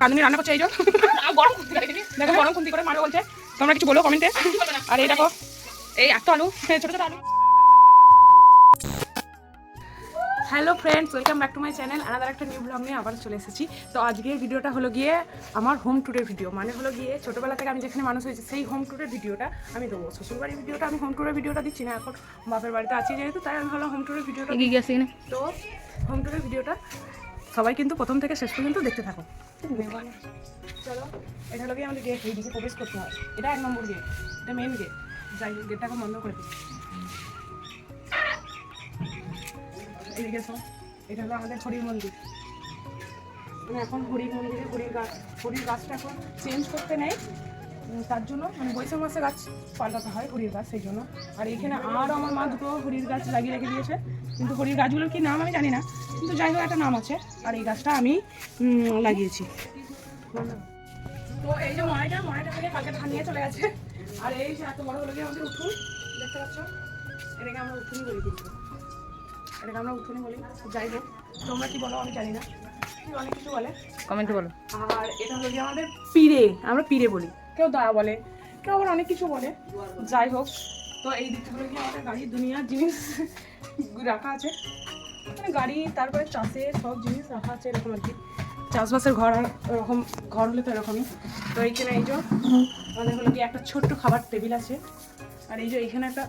রাঁধুনি রান্না করছে এই যে। দেখো গরম খুন্তি করে মারবে বলছে। তোমরা কিছু বলো কমেন্টে আর এই দেখো এই এত আলু ছোট ছোট আলু। Hello friends welcome back to my channel another একটা নিউ ব্লগ নিয়ে আবার চলে এসেছি। তো আজকের ভিডিওটা হলো গিয়ে আমার হোম ট্যুরের ভিডিও মানে হলো গিয়ে ছোটোবেলা থেকে আমি যেখানে মানুষ হয়েছি সেই হোম ট্যুরের ভিডিওটা আমি দেবো। শ্বশুরবাড়ির ভিডিওটা আমি হোম ট্যুরের ভিডিওটা দিচ্ছি না। এখন বাপের বাড়িতে আছি যেহেতু তাই আমি ভালো হোম ট্যুরের ভিডিওটা তো হোম ট্যুরের ভিডিওটা সবাই কিন্তু প্রথম থেকে শেষ পর্যন্ত দেখতে থাকো। চলো, এটা হলো আমাদের গেট এইদিকে প্রবেশ করতে হয়। এটা এক নম্বর গেট এটা মেন গেট যাই হোক গেটটাকে বন্ধ করে দিই। এদিকে এসো এটা হলো আমাদের হরির মন্দির। মানে এখন হরির মন্দিরে হরির গাছ, হরির গাছটা এখন চেঞ্জ করতে নেই। তার জন্য মানে বৈশাখ মাসে গাছ পাল্টাতে হয় হরির গাছ, সেই জন্য। আর এখানে আরও আমার মা দুটো হরির গাছ লাগিয়ে রেখে দিয়েছে। কিন্তু হরির গাছগুলোর কি নাম আমি জানি না। কিন্তু যাই হোক একটা নাম আছে আর এই গাছটা আমি লাগিয়েছি। তো এই যে ময়টা ময়টা থেকে কালকে ধান নিয়ে চলে গেছে। আর এই যে এত বড় হলো গিয়ে আমাদের উঠুন দেখতে পাচ্ছ? এটাকে আমরা উঠুনি বলি কিন্তু। এটাকে আমরা উঠুনি বলি যাই হোক তোমরা কি বলো আমি জানি না। অনেক কিছু বলে। কমেন্টে বলো। আর এটা হলো গিয়ে আমাদের পিড়ে আমরা পিড়ে বলি। কেউ দা বলে কেউ আবার অনেক কিছু বলে। যাই হোক তো এই দিকটা হলো গিয়ে আমাদের গাড়ির দুনিয়ার জিনিস রাখা আছে। মানে গাড়ি, তারপরে চাষের সব জিনিস রাখা আছে এরকম আর কি। চাষবাসের ঘর আর এরকম ঘর হলে তো এরকমই। তো এইখানে এই যে আমাদের হলো কি একটা ছোট্ট খাবার টেবিল আছে। আর এই যে এইখানে একটা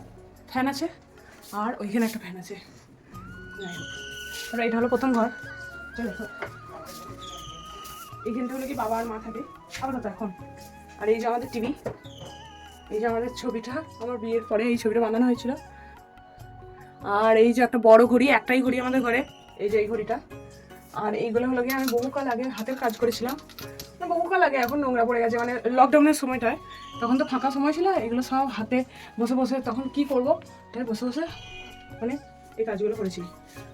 ফ্যান আছে, আর ওইখানে একটা ফ্যান আছে। হোক। এটা হলো প্রথম ঘর। চলো এইখানটা হলো কি বাবা আর মা থাকে। আপাতত এখন। আর এই যে আমাদের টিভি, এই যে আমাদের ছবিটা, আমার বিয়ের পরে এই ছবিটা বানানো হয়েছিল। আর এই যে একটা বড় ঘড়ি, একটাই ঘড়ি আমাদের ঘরে, এই যে এই ঘড়িটা। আর এইগুলো হলো গিয়ে আমি বহুকাল আগে হাতের কাজ করেছিলাম। না, বহুকাল আগে, এখন নোংরা পড়ে গেছে মানে লকডাউনের সময়টায়। তখন তো ফাঁকা সময় ছিল, এগুলো সব হাতে বসে বসে, তখন কি করব? তাই বসে বসে মানে এই কাজগুলো করেছি।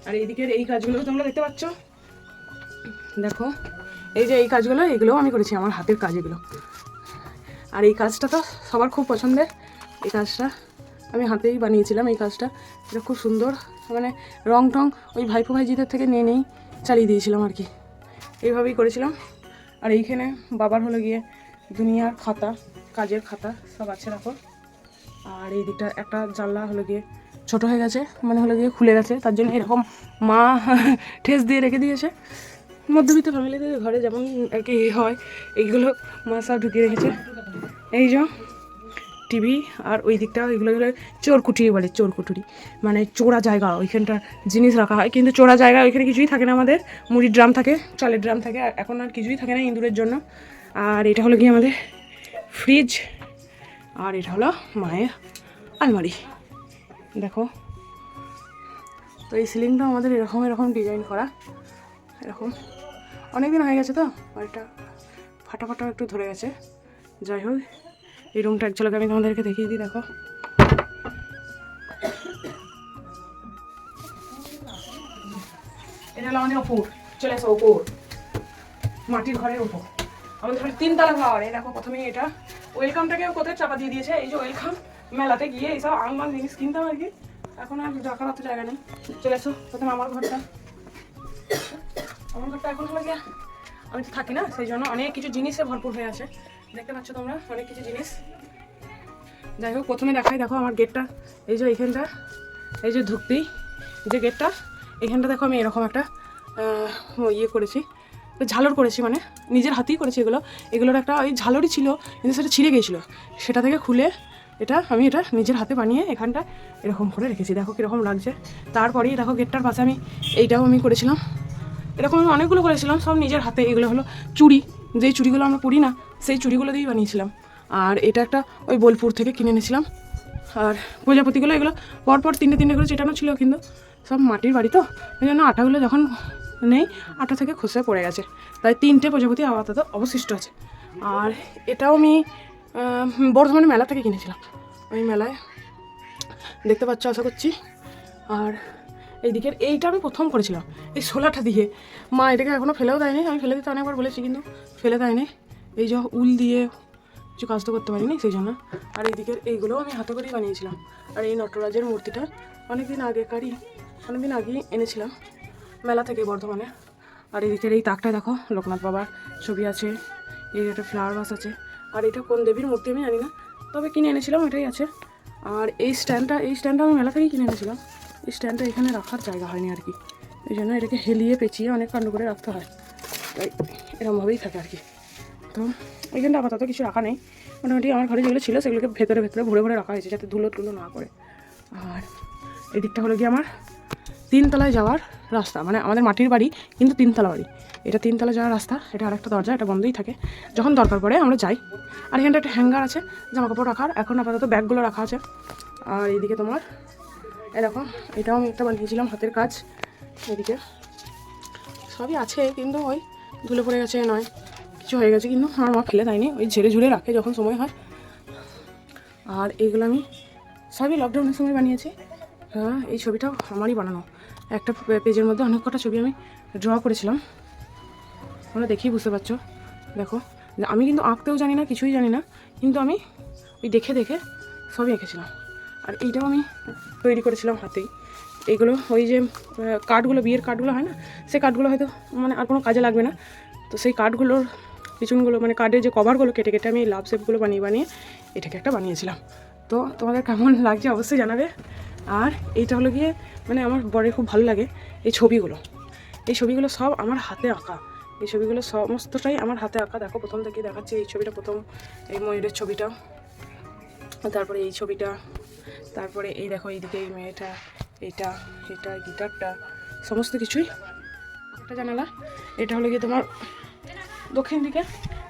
আর এইদিকের এই কাজগুলো তোমরা দেখতে পাচ্ছ। দেখো, এই যে এই কাজগুলো, এগুলোও আমি করেছি, আমার হাতের কাজ এগুলো। আর এই কাজটা তো সবার খুব পছন্দের, এই কাজটা আমি হাতেই বানিয়েছিলাম এই কাজটা। এটা খুব সুন্দর। মানে রং টং ওই ভাইপো ভাইজিদের থেকে নিয়ে নেই চালিয়ে দিয়েছিলাম আর কি। এইভাবেই করেছিলাম। আর এইখানে বাবার হলো গিয়ে দুনিয়ার খাতা, কাজের খাতা সব আছে রাখো আর এই দিকটা একটা জানলা হলো গিয়ে ছোট হয়ে গেছে মানে হলো গিয়ে খুলে গেছে। তার জন্য এরকম মা ঠেস দিয়ে রেখে দিয়েছে। মধ্যবিত্ত ফ্যামিলিতে ঘরে যেমন আর কি হয়, এইগুলো মা সব ঢুকিয়ে রেখেছে। এই যে টিভি আর ওই দিকটা ওইগুলো হলো বলে, চোরকুটুরি। মানে চোরা জায়গা, ওইখানটার জিনিস রাখা হয়। কিন্তু চোরা জায়গা ওইখানে কিছুই থাকে না আমাদের। মুড়ির ড্রাম থাকে, চালের ড্রাম থাকে, আর এখন আর কিছুই থাকে না ইঁদুরের জন্য। আর এটা হলো কি আমাদের ফ্রিজ, আর এটা হলো মায়ের আলমারি। দেখো। তো এই সিলিংটা আমাদের এরকম এরকম ডিজাইন করা। এরকম। অনেক দিন হয়ে গেছে তো, বাড়িটা ফাটা ফাটা একটু ধরে গেছে। যাই হোক। এই রুমটা এক ঝলকে আমি তোমাদেরকে দেখিয়ে দিই, দেখো। এটা হলো চলে মাটির ঘরের তিনতলা ঘর, এই দেখো এটা। কোথায় চাপা দিয়ে দিয়েছে? এই যে মেলাতে গিয়ে এইসব জিনিস কিনতাম আর কি। এখন আর জায়গা নেই। চলে প্রথমে আমার ঘরটা। আমার ঘরটা এখন হলো আমি তো থাকি না, সেই জন্য অনেক কিছু জিনিসে ভরপুর হয়ে আছে। দেখতে পাচ্ছ তোমরা, অনেক কিছু জিনিস। যাই হোক, প্রথমে দেখাই, দেখো আমার গেটটা। এই যে এইখানটা, এই যে ঢুকতেই যে গেটটা এখানটা দেখো আমি এরকম একটা ইয়ে করেছি, ঝালর করেছি মানে নিজের হাতেই করেছি এগুলো। এগুলোর একটা ওই ঝালরই ছিল, কিন্তু সেটা ছিঁড়ে গিয়েছিল সেটা থেকে খুলে এটা আমি এটা নিজের হাতে বানিয়ে এখানটা এরকম করে রেখেছি। দেখো কীরকম লাগছে। তারপরেই দেখো গেটটার পাশে আমি এইটাও আমি করেছিলাম। এরকম আমি অনেকগুলো করেছিলাম, সব নিজের হাতে। এগুলো হলো চুড়ি। যেই চুড়িগুলো আমরা পরি না সেই চুড়িগুলো দিয়েই বানিয়েছিলাম। আর এটা একটা ওই বোলপুর থেকে কিনে এনেছিলাম। আর প্রজাপতিগুলো এগুলো পরপর তিনটে তিনটে করে চেটানো ছিল কিন্তু সব মাটির বাড়ি তো এই জন্য আটাগুলো যখন নেই আটা থেকে খসে পড়ে গেছে। তাই তিনটে প্রজাপতি আপাতত অবশিষ্ট আছে। আর এটাও আমি আহ, বর্ধমানে মেলা থেকে কিনেছিলাম। ওই মেলায় দেখতে পাচ্ছ আশা করছি। আর এই দিকের এইটা আমি প্রথম করেছিলাম। এই শোলাটা দিয়ে। মা এটাকে এখনও ফেলেও দেয়নি। আমি ফেলে দিতে অনেকবার বলেছি কিন্তু ফেলে দেয়নি। এই যে উল দিয়ে কিছু কাজ তো করতে পারিনি সেই জন্য। আর এই দিকের এইগুলোও আমি হাতে করেই বানিয়েছিলাম। আর এই নটরাজের মূর্তিটা অনেক দিন আগেকারই অনেক দিন আগেই এনেছিলাম মেলা থেকে বর্ধমানে। আর এদিকের এই তাকটা দেখো, লোকনাথ বাবার ছবি আছে, এই একটা ফ্লাওয়ার বাস আছে। আর এটা কোন দেবীর মূর্তি আমি জানি না, তবে কিনে এনেছিলাম এটাই আছে। আর এই স্ট্যান্ডটা এই স্ট্যান্ডটা আমি মেলা থেকেই কিনে এনেছিলাম। স্ট্যান্ডটা এখানে রাখার জায়গা হয়নি আর কি। এই জন্য এটাকে হেলিয়ে পেঁচিয়ে অনেক কাণ্ড করে রাখতে হয়। তাই এরকমভাবেই থাকে আর কি। তো এখানটা আপাতত কিছু রাখা নেই। মোটামুটি আমার ঘরে যেগুলো ছিল সেগুলোকে ভেতরে ভেতরে ভরে ভরে রাখা হয়েছে যাতে ধুলো টুলো না করে আর এই দিকটা হলো গিয়ে আমার তিনতলায় যাওয়ার রাস্তা। মানে আমাদের মাটির বাড়ি, কিন্তু তিনতলা বাড়ি। এটা তিনতলা যাওয়ার রাস্তা, এটা আরেকটা দরজা, এটা বন্ধই থাকে। যখন দরকার পড়ে আমরা যাই। আর এখানটা একটা হ্যাঙ্গার আছে জামা কাপড় রাখার। এখন আপাতত ব্যাগগুলো রাখা আছে। আর এইদিকে তোমার এরকম এটাও আমি একটা বানিয়েছিলাম, হাতের কাজ। এদিকে সবই আছে, কিন্তু ওই ধুলে পড়ে গেছে নয়। কিছু হয়ে গেছে, কিন্তু আমার মা ফেলে দেয়নি, ওই ঝেড়ে ঝুড়ে রাখে যখন সময় হয়। আর এইগুলো আমি সবই লকডাউনের সময় বানিয়েছি। হ্যাঁ এই ছবিটাও আমারই বানানো। একটা পেজের মধ্যে অনেক কটা ছবি আমি ড্র করেছিলাম। তোমরা দেখেই বুঝতে পারছ। দেখো, আমি কিন্তু আঁকতেও জানি না, কিছুই জানি না, কিন্তু আমি ওই দেখে দেখে সবই এঁকেছিলাম। আর এইটাও আমি তৈরি করেছিলাম হাতেই। এইগুলো ওই যে কাঠগুলো, বিয়ের কাঠগুলো হয় না? সেই কাঠগুলো হয়তো মানে আর কোনো কাজে লাগবে না। তো সেই কাঠগুলোর পিছনগুলো মানে কাঠের যে কভারগুলো কেটে কেটে আমি এই লাভ শেপগুলো বানিয়ে বানিয়ে এটাকে একটা বানিয়েছিলাম। তো তোমাদের কেমন লাগছে অবশ্যই জানাবে। আর এইটা হলো গিয়ে মানে আমার বরের খুব ভালো লাগে এই ছবিগুলো। এই ছবিগুলো সব আমার হাতে আঁকা। এই ছবিগুলো সমস্তটাই আমার হাতে আঁকা। দেখো, প্রথম থেকে দেখাচ্ছি এই ছবিটা, প্রথম এই ময়ূরের ছবিটা। তারপরে এই ছবিটা। তারপরে এই দেখো এইদিকে এই মেয়েটা এটা এটা, গিটারটা, সমস্ত কিছুই একটা জানালা। এটা হলো গিয়ে তোমার দক্ষিণ দিকে।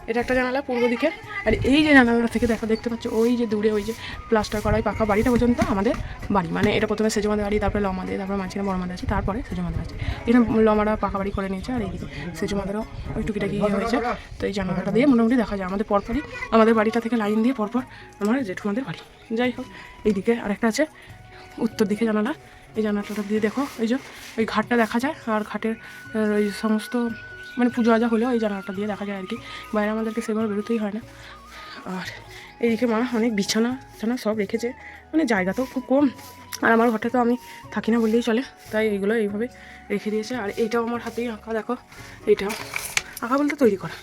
এটা একটা জানালা পূর্ব দিকে। আর এই যে জানালাটা থেকে দেখা দেখতে পাচ্ছ, ওই যে দূরে ওই যে প্লাস্টার করা ওই পাকা বাড়িটা পর্যন্ত আমাদের বাড়ি। মানে এটা প্রথমে সেজমাদের বাড়ি, তারপরে লমাদের তারপরে মাঝখানে বড় মাদের আছে, তারপরে সেজমাদের আছে এটা লমারা পাকা বাড়ি করে নিয়েছে, আর এইদিকে সেজমাদেরও ওই টুকিটাকি ইয়ে হয়েছে। তো এই জানালাটা দিয়ে মোটামুটি দেখা যায় আমাদের পরপরই। আমাদের বাড়িটা থেকে লাইন দিয়ে পরপর আমার জেঠুমাদের বাড়ি। যাই হোক, এইদিকে আরেকটা আছে, উত্তর দিকে জানালা। এই জানালাটা দিয়ে দেখো, এই যে ওই ঘাটটা দেখা যায়, আর ঘাটের ওই সমস্ত মানে পুজো আজা হলেও এই জানালাটা দিয়ে দেখা যায় আর কি। বাইরে আমাদেরকে সেভাবে বেরোতেই হয় না। আর এইদিকে মা অনেক বিছানা বিছানা সব রেখেছে। মানে জায়গা তো খুব কম। আর আমার ঘরটা তো আমি থাকি না বললেই চলে। তাই এইগুলো এইভাবে রেখে দিয়েছে। আর এইটাও আমার হাতেই আঁকা, দেখো। এইটাও আঁকা বলতে তৈরি করা।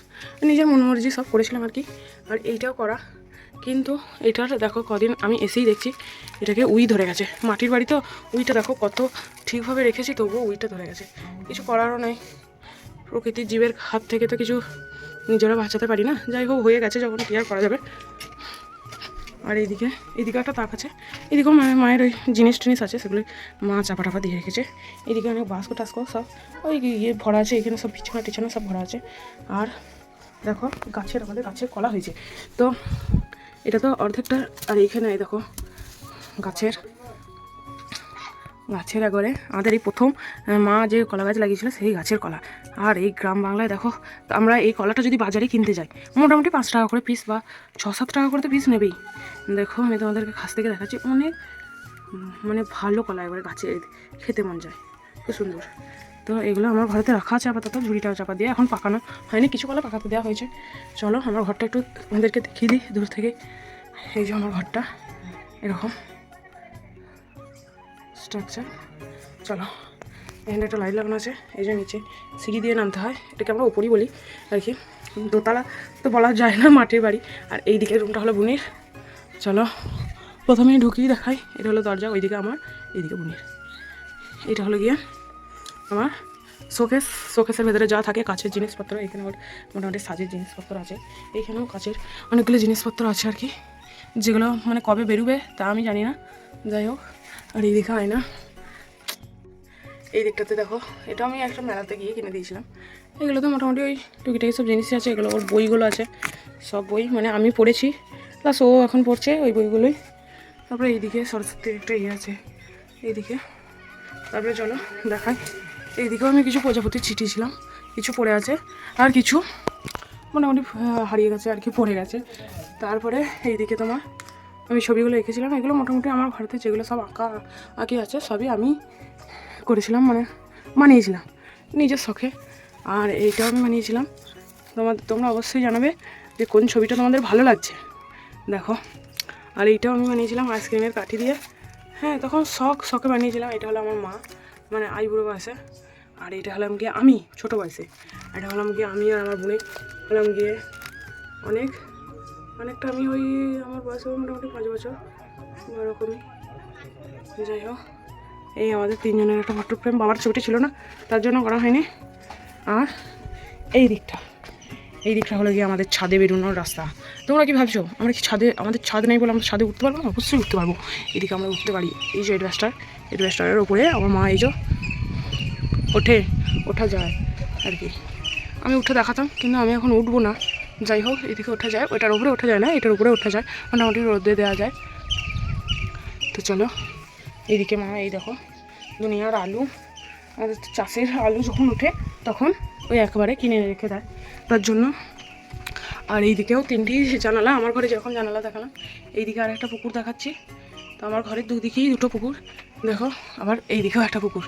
নিজের মনোমর্জি সব করেছিলাম আর কি। আর এইটাও করা। কিন্তু এটার দেখো কদিন আমি এসেই দেখছি, এটাকে উই ধরে গেছে। মাটির বাড়ি তো উইটা দেখো কত ঠিকভাবে রেখেছি, তবুও উইটা ধরে গেছে। কিছু করারও নেই। প্রকৃতির জীবের হাত থেকে তো কিছু নিজেরা বাঁচাতে পারি না। যাই হোক, হয়ে গেছে যখন, কি আর করা যাবে? আর এইদিকে এদিকে একটা তাক আছে। এদিকেও মায়ের মায়ের ওই জিনিস টিনিস আছে সেগুলো মা চাপা টাপা দিয়ে রেখেছে। এদিকে অনেক বাস্কো টাস্কো সব, ওই ইয়ে ভরা আছে, এখানে সব বিছানা টিছানা সব ভরা আছে। আর দেখো, গাছের, আমাদের গাছের কলা হয়েছে। তো এটা তো অর্ধেকটা, আর এইখানে এই দেখো, গাছের গাছের একবারে, আমাদের এই প্রথম, মা যে কলা গাছ লাগিয়েছিল, সেই গাছের কলা। আর এই গ্রাম বাংলায় দেখো আমরা এই কলাটা যদি বাজারে কিনতে যাই, মোটামুটি পাঁচ টাকা করে পিস বা ছ, সাত টাকা করে তো পিস নেবেই। দেখো, আমি তোমাদেরকে কাছ থেকে দেখাচ্ছি, অনেক মানে ভালো কলা একবারে গাছে খেতে মন যায়, খুব সুন্দর। তো এগুলো আমার ঘরেতে রাখা আছে আপাতত ঝুড়িটা চাপা দিয়ে, এখন পাকানো হয়নি, কিছু কলা পাকাতে দেওয়া হয়েছে। চলো, আমার ঘরটা একটু তোমাদেরকে দেখিয়ে দিই, দূর থেকে। এই যে আমার ঘরটা, এরকম। স্ট্রাকচার চলো। এখানে একটা লাইট লাগানো আছে, এই যে নিচে সিঁড়ি দিয়ে নামতে হয়, এটাকে আমরা ওপরই বলি আর কি। দোতলা তো বলা যায় না মাটির বাড়ি। আর এই দিকের রুমটা হলো বুনির। চলো প্রথমে ঢুকিয়ে দেখাই, এটা হলো দরজা, ওইদিকে আমার, এইদিকে বুনির। এটা হলো গিয়ে আমার শোকেস। শোকেসের ভেতরে যা থাকে কাছের জিনিসপত্র, এখানে ওর মোটামুটি সাজের জিনিসপত্র আছে। এইখানেও কাছের অনেকগুলো জিনিসপত্র আছে আর কি, যেগুলো মানে কবে বেরোবে তা আমি জানি না। যাই হোক, আর এইদিকে আয়না। এই দিকটাতে দেখো, এটা আমি একটা মেলাতে গিয়ে কিনে দিয়েছিলাম। এগুলোতে মোটামুটি ওই টুকিটাকি সব জিনিসই আছে, এগুলো ওর বইগুলো আছে, সব বই মানে আমি পড়েছি। প্লাস ও এখন পড়ছে ওই বইগুলোই। তারপরে এইদিকে সরস্বতীর একটা ইয়ে আছে, এইদিকে। তারপরে চলো দেখাই। এইদিকেও আমি কিছু প্রজাপতি ছিটিয়েছিলাম কিছু পড়ে আছে, আর কিছু মোটামুটি হারিয়ে গেছে আর কি, পড়ে গেছে। তারপরে এইদিকে তোমার আমি ছবিগুলো এঁকেছিলাম, এগুলো মোটামুটি আমার ঘরেতে যেগুলো সব আঁকা, আঁকি আছে, সবই আমি করেছিলাম মানে বানিয়েছিলাম নিজের শখে। আর এইটাও আমি বানিয়েছিলাম তোমার তোমরা অবশ্যই জানাবে যে কোন ছবিটা তোমাদের ভালো লাগছে। দেখো, আর এইটাও আমি বানিয়েছিলাম আইসক্রিমের কাঠি দিয়ে। হ্যাঁ তখন শখ, শখে বানিয়েছিলাম এটা হলো আমার মা মানে আইবুড়ো বয়সে। আর এটা হলাম গিয়ে আমি, ছোটো বয়সে। এটা হলাম গিয়ে আমি আর আমার বোনে হলাম গিয়ে অনেক, অনেকটা আমি ওই, আমার বয়স মোটামুটি পাঁচ বছর ওরকমই যাই হোক। এই আমাদের তিনজনের একটা ফটো ফ্রেম, বাবার ছবিটি ছিল না, তার জন্য করা হয়নি। আর এই দিকটা এই দিকটা হলো গিয়ে আমাদের ছাদে বেরোনোর রাস্তা। তোমরা কি ভাবছ, আমরা কি ছাদে, আমাদের ছাদ নেই বলে আমরা ছাদে উঠতে পারব না? অবশ্যই উঠতে পারব। এদিকে আমরা উঠতে পারি, এই যে এডভেস্টার, এডভেস্টারের ওপরে আমার মা এই যে ওঠে, ওঠা যায় আর কি। আমি উঠে দেখাতাম, কিন্তু আমি এখন উঠবো না। যাই হোক, এদিকে ওঠা যায়, ওটার উপরে ওঠা যায় না, এটার উপরে ওঠা যায়। মোটামুটি রোদে দেওয়া যায়। তো চলো এইদিকে মা, এই দেখো, দুনিয়ার আলু চাষের আলু যখন ওঠে, তখন ওই একবারে কিনে রেখে দেয়। তার জন্য আর এইদিকেও তিনটি জানালা, আমার ঘরে যখন জানালা দেখালাম, এইদিকে আর একটা পুকুর দেখাচ্ছি। তো আমার ঘরের দুদিকেই দুটো পুকুর। দেখো, আবার এইদিকেও একটা পুকুর।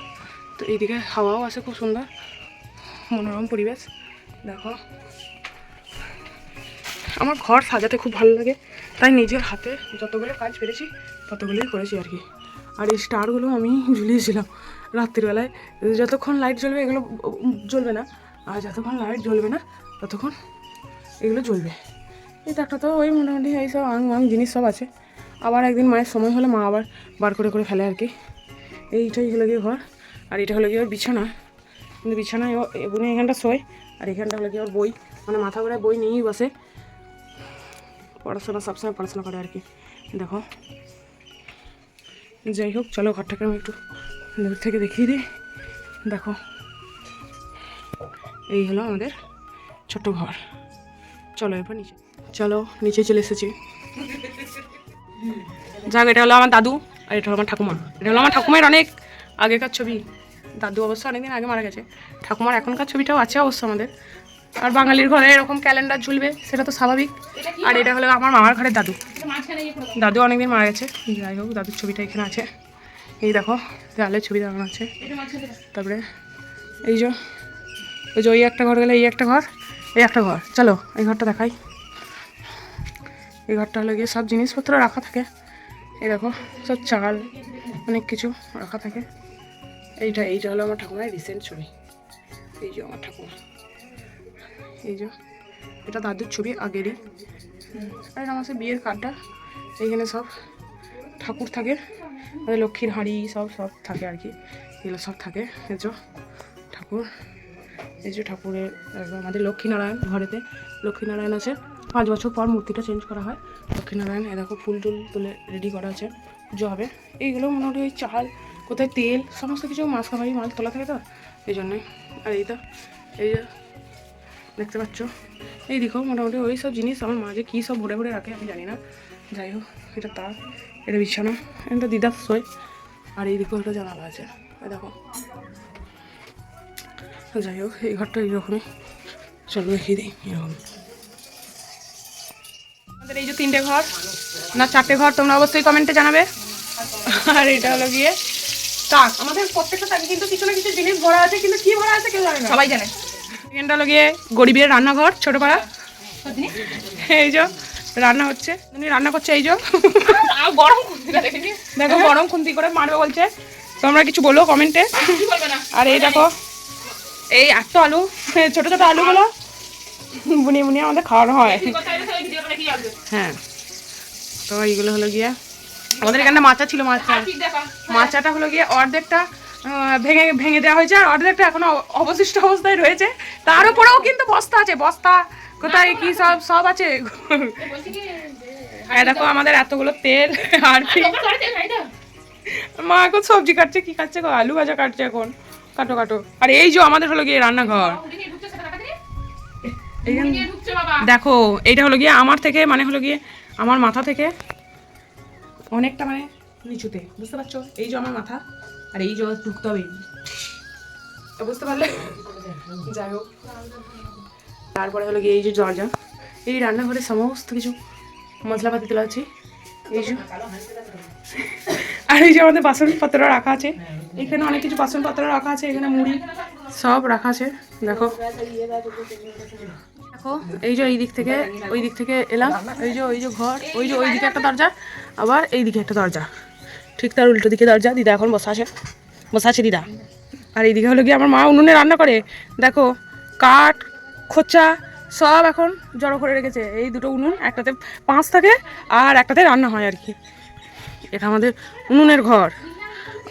তো এইদিকে হাওয়াও আছে খুব সুন্দর, মনোরম পরিবেশ। দেখো, আমার ঘর সাজাতে খুব ভালো লাগে। তাই নিজের হাতে যতগুলো কাজ পেরেছি, ততগুলোই করেছি আর কি। আর এই স্টারগুলো আমি ঝুলিয়েছিলাম রাত্রিবেলায় যতক্ষণ লাইট জ্বলবে, এগুলো, জ্বলবে না। আর যতক্ষণ লাইট জ্বলবে না, ততক্ষণ এগুলো জ্বলবে। এই একটা তো ওই মোটামুটি এই সব আং আং জিনিস সব আছে। আবার একদিন মায়ের সময় হলে মা আবার বার করে করে ফেলে আর কি। এইটাই হলো গিয়ে ঘর। আর এটা হলো গিয়ে ওর বিছানা। কিন্তু বিছানায় এগুলো এখানটা শোয়, আর এখানটা হলো গিয়ে ওর বই। মানে মাথা ঘোরায় বই নিয়েই বসে। পড়াশোনা সবসময় পড়াশোনা করে আর কি। দেখো যাই হোক চলো ঘরটাকে আমি একটু দূর থেকে দেখিয়ে দিই। দেখো, এই হলো আমাদের ছোট ঘর। চলো এরপর নিচে, চলো নিচে চলে এসেছি। যাক, এটা হলো আমার দাদু আর এটা হলো আমার ঠাকুমা। এটা হলো আমার ঠাকুমার অনেক আগেকার ছবি। দাদু অবশ্য অনেকদিন আগে মারা গেছে। ঠাকুমার এখনকার ছবিটাও আছে অবশ্য আমাদের। আর বাঙালির ঘরে এরকম ক্যালেন্ডার ঝুলবে, সেটা তো স্বাভাবিক। আর এটা হলো আমার মামার ঘরের দাদু। দাদু অনেকদিন মারা গেছে, যাই হোক, দাদুর ছবিটা এখানে আছে। এই দেখো দেওয়ালের ছবি দেখানো আছে। তারপরে এই যে ওই যে ওই একটা ঘর গেলে এই একটা ঘর, এই একটা ঘর। চলো, এই ঘরটা দেখাই। এই ঘরটা হলো গিয়ে সব জিনিসপত্র রাখা থাকে। এই দেখো, সব চাল, অনেক কিছু রাখা থাকে। এইটা এইটা হলো আমার ঠাকুমার রিসেন্ট ছবি। এই যে আমার ঠাকুমা। এই যে, এটা দাদুর ছবি, আগেরই। আর আমার বিয়ের কার্ডটা এইখানে সব ঠাকুর থাকে। আমাদের লক্ষ্মীর হাঁড়ি, সব সব থাকে আর কি। এগুলো সব থাকে, এই যে ঠাকুর। এই যে ঠাকুরের আমাদের লক্ষ্মীনারায়ণ ঘরেতে লক্ষ্মীনারায়ণ আছে। পাঁচ বছর পর মূর্তিটা চেঞ্জ করা হয়। লক্ষ্মীনারায়ণ এ দেখো, ফুল টুল তুলে রেডি করা আছে। পুজো হবে। এইগুলো মোটামুটি ওই চাল, কোথায় তেল, সমস্ত কিছু মাছ খাবারই মাল তোলা থাকে তো? এই জন্যই আর এই তো, এই যে দেখতে পাচ্ছ? এই দেখো, মোটামুটি ওই সব জিনিস আমার মাঝে কী সব ভরে ভরে রাখে, আমি জানি না। যাই হোক, এটা তার, এটা বিছানা, এটা দিদার শোয় আর এই দিকেও একটা জানালা আছে। দেখো। যাই হোক, এই ঘরটা এইরকমই চলো দেখিয়ে দিই এরকম আমাদের এই যে তিনটে ঘর, না, চারটে ঘর, তোমরা অবশ্যই কমেন্টে জানাবে। আর এটা হলো গিয়ে, তাক। আমাদের প্রত্যেকটা তাকে কিন্তু কিছু না কিছু জিনিস ভরা আছে, কিন্তু কি ভরা আছে কেউ জানে সবাই জানে। হলো গিয়ে গরিবের রান্নাঘর ছোট পাড়া এই যে রান্না হচ্ছে। উনি রান্না করছে এই যে। গরম দেখো গরম খুন্তি করে মারবে বলছে। তোমরা কিছু বলো কমেন্টে আর এই দেখো এই এত আলু ছোট ছোট আলুগুলো। বুনিয়ে বুনিয়ে আমাদের খাওয়ানো হয়। হ্যাঁ। তো এইগুলো হলো গিয়ে। আমাদের এখানে মাচা ছিল মাচা। মাচাটা হলো গিয়ে অর্ধেকটা ভেঙে ভেঙে দেওয়া হয়েছে। আর অর্ধেকটা এখনও অবশিষ্ট অবস্থায় রয়েছে। তার উপরেও কিন্তু বস্তা আছে, বস্তা। কোথায় কি সব সব আছে? আর দেখো, আমাদের এতগুলো তেল, আর মা এখন সবজি কাটছে, কি কাটছে? আলু ভাজা কাটছে এখন। কাটো কাটো। আর এই যে আমাদের হলো গিয়ে রান্নাঘর। দেখো, এইটা হলো গিয়ে আমার থেকে মানে হলো গিয়ে আমার মাথা থেকে। অনেকটা মানে নিচুতে, বুঝতে পারছ? এই যে আমার মাথা, আর এই যে ঢুকতে হবে বুঝতে পারলে? যাই হোক। তারপরে হলো গিয়ে এই যে দরজা এই রান্নাঘরে সমস্ত কিছু মশলাপাতি তোলা আছে। এই যে আর এই যে আমাদের বাসনপত্র রাখা আছে। এখানে অনেক কিছু বাসনপত্র রাখা আছে। এখানে মুড়ি সব রাখা আছে। দেখো। দেখো, এই যে এই দিক থেকে, ওই দিক থেকে এলাম। এই যে, ওই যে ঘর, ওই যে ওই দিকে একটা দরজা। আবার এই দিকে একটা দরজা। ঠিক তার উল্টো দিকে দরজা, দিদা এখন বসা আছে বসা আছে দিদা। আর এইদিকে হলো গিয়ে আমার মা উনুনে রান্না করে। দেখো, কাঠ, খোঁচা, সব এখন জড়ো করে রেখেছে। এই দুটো উনুন, একটাতে পাঁচ থাকে আর একটাতে রান্না হয় আর কি। এটা আমাদের উনুনের ঘর।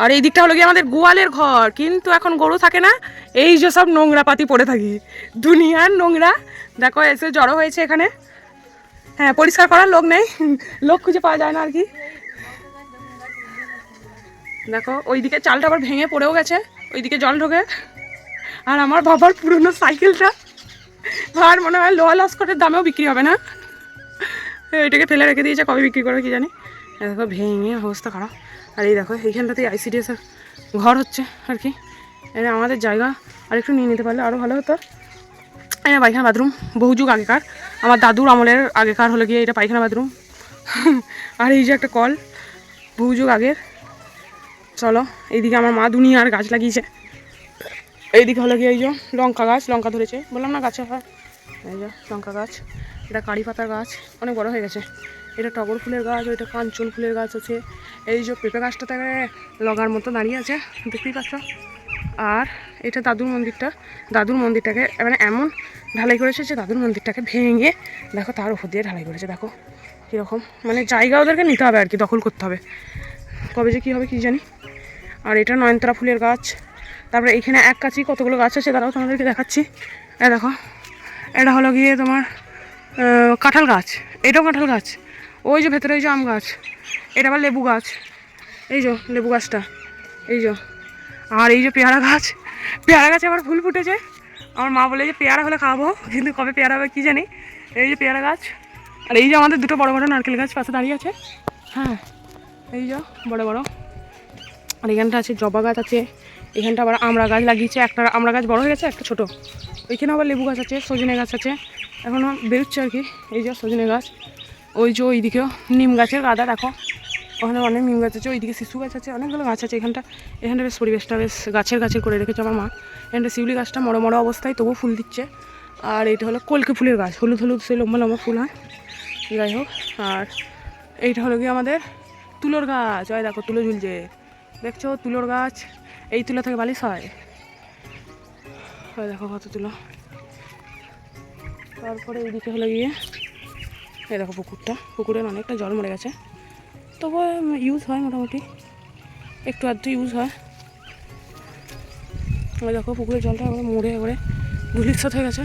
আর এই দিকটা হলো গিয়ে আমাদের গোয়ালের ঘর। কিন্তু এখন গরু থাকে না, এই যে সব নোংরা পাতি পড়ে থাকি। দুনিয়ার নোংরা। দেখো, এসে জড়ো হয়েছে এখানে। হ্যাঁ পরিষ্কার করার লোক নেই। লোক খুঁজে পাওয়া যায় না আর কি। দেখো, ওইদিকে চালটা আবার ভেঙে পড়েও গেছে, ওইদিকে জল ঢোকে। আর আমার বাবার পুরনো সাইকেলটা আর মনে হয় লোয়া লস্কটের দামেও বিক্রি হবে না? এটাকে ফেলে রেখে দিয়েছে, কবে বিক্রি করবে কি জানি? দেখো, ভেঙে অবস্থা খারাপ। আর এই দেখো, এইখানটাতেই আইসিডিএস এর ঘর হচ্ছে আর কি। এটা আমাদের জায়গা আর একটু নিয়ে নিতে পারলে আরও ভালো হতো। না পায়খানা বাথরুম, বহু যুগ আগেকার। আমার দাদুর আমলের আগেকার হলো গিয়ে এটা পায়খানা বাথরুম। আর এই যে একটা কল, বহু যুগ আগের। চলো, এইদিকে আমার মা দুনিয়ার গাছ লাগিয়েছে। এইদিকে হলো গিয়ে এই যে লঙ্কা গাছ, লঙ্কা ধরেছে। বললাম না গাছে হয়। এই যে লঙ্কা গাছ, এটা কারি পাতার গাছ, অনেক বড় হয়ে গেছে। এটা টগর ফুলের গাছ ওইটা কাঞ্চন ফুলের গাছ আছে। এই যে পেঁপে গাছটা গাছটাতে লগার মতো দাঁড়িয়ে আছে, দেখতেই পাচ্ছ। আর এটা দাদুর মন্দিরটা। দাদুর মন্দিরটাকে মানে এমন ঢালাই করেছে যে দাদুর মন্দিরটাকে ভেঙে, দেখো তার উপর দিয়ে ঢালাই করেছে, দেখো। কীরকম মানে জায়গা ওদেরকে নিতে হবে আর কি, দখল করতে হবে। কবে যে কী হবে কি জানি। আর এটা নয়নতারা ফুলের গাছ। তারপরে এখানে এক কাছি কতগুলো গাছ আছে তারাও তোমাদেরকে দেখাচ্ছি। এ দেখো, এটা হলো গিয়ে তোমার কাঁঠাল গাছ। এটাও কাঁঠাল গাছ। ওই যে ভেতরে ওই যে আম গাছ। এটা আবার লেবু গাছ। এই যে লেবু গাছটা। এই যে। আর এই যে পেয়ারা গাছ। পেয়ারা গাছে আবার ফুল ফুটেছে। আমার মা বলে যে পেয়ারা হলে খাব, কিন্তু কবে পেয়ারা হবে কী জানি। এই যে পেয়ারা গাছ। আর এই যে আমাদের দুটো বড় বড় নারকেল গাছ পাশে দাঁড়িয়ে আছে। হ্যাঁ এই যে বড় বড়। আর এখানটা আছে জবা গাছ আছে। এখানটা আবার আমড়া গাছ লাগিয়েছে। একটা আমড়া গাছ বড় হয়ে গেছে, একটা ছোটো। ওইখানে আবার লেবু গাছ আছে, সজনে গাছ আছে। এখনও বেরোচ্ছে আর কি। এই যে সজনে গাছ। ওই যে ওইদিকেও নিম গাছের গাদা, দেখো। ওখানে অনেক নিম গাছ আছে। ওইদিকে শিশু গাছ আছে, অনেকগুলো গাছ আছে এখানটা। এখানটা বেশ পরিবেশটা বেশ গাছের গাছের করে রেখেছে আমার মা। এখানটা শিউলি গাছটা মরো মরো অবস্থায়, তবুও ফুল দিচ্ছে। আর এটা হলো কলকে ফুলের গাছ। হলুদ হলুদ, সেই লম্বা লম্বা ফুল হয়। যাই হোক, আর এইটা হলো কি আমাদের তুলোর গাছ। ওই দেখো, তুলো ঝুলছে। দেখছ তুলোর গাছ? এই তুলো থেকে বালিশ হয়। দেখো কত তুলো। তারপরে এইদিকে হলো গিয়ে, এই দেখো পুকুরটা। পুকুরের অনেকটা জল মরে গেছে। তবু ইউজ হয় মোটামুটি। একটু আধটু ইউজ হয়। ওই দেখো পুকুরের জলটা এবারে মরে এবারে ধুলিচ্ছাত হয়ে গেছে।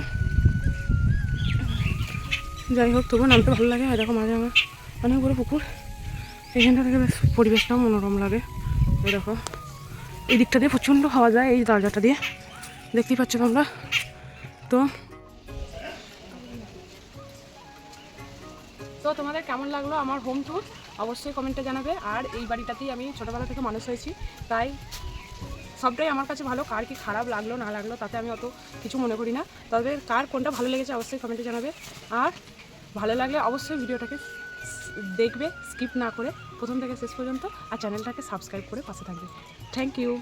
যাই হোক তবু নামতে ভালো লাগে। ওই দেখো মাঝে আমার অনেক বড় পুকুর। এখানটা থেকে বেশ পরিবেশটাও মনোরম লাগে। ওই দেখো। এই দিকটা দিয়ে প্রচণ্ড খাওয়া যায়, এই দরজাটা দিয়ে। দেখতেই পাচ্ছ তোমরা? তো তো তোমাদের কেমন লাগল আমার হোম ট্যুর অবশ্যই কমেন্টে জানাবে। আর এই বাড়িটাতেই আমি ছোটোবেলা থেকে মানুষ হয়েছি। তাই সবটাই আমার কাছে ভালো। কার কি খারাপ লাগল, না লাগল, তাতে আমি অত কিছু মনে করি না। তবে কার কোনটা ভালো লেগেছে, অবশ্যই কমেন্টে জানাবে। আর ভালো লাগলে অবশ্যই ভিডিওটাকে দেখবে স্কিপ না করে প্রথম থেকে শেষ পর্যন্ত, আর চ্যানেলটাকে সাবস্ক্রাইব করে পাশে থাকবে। Thank you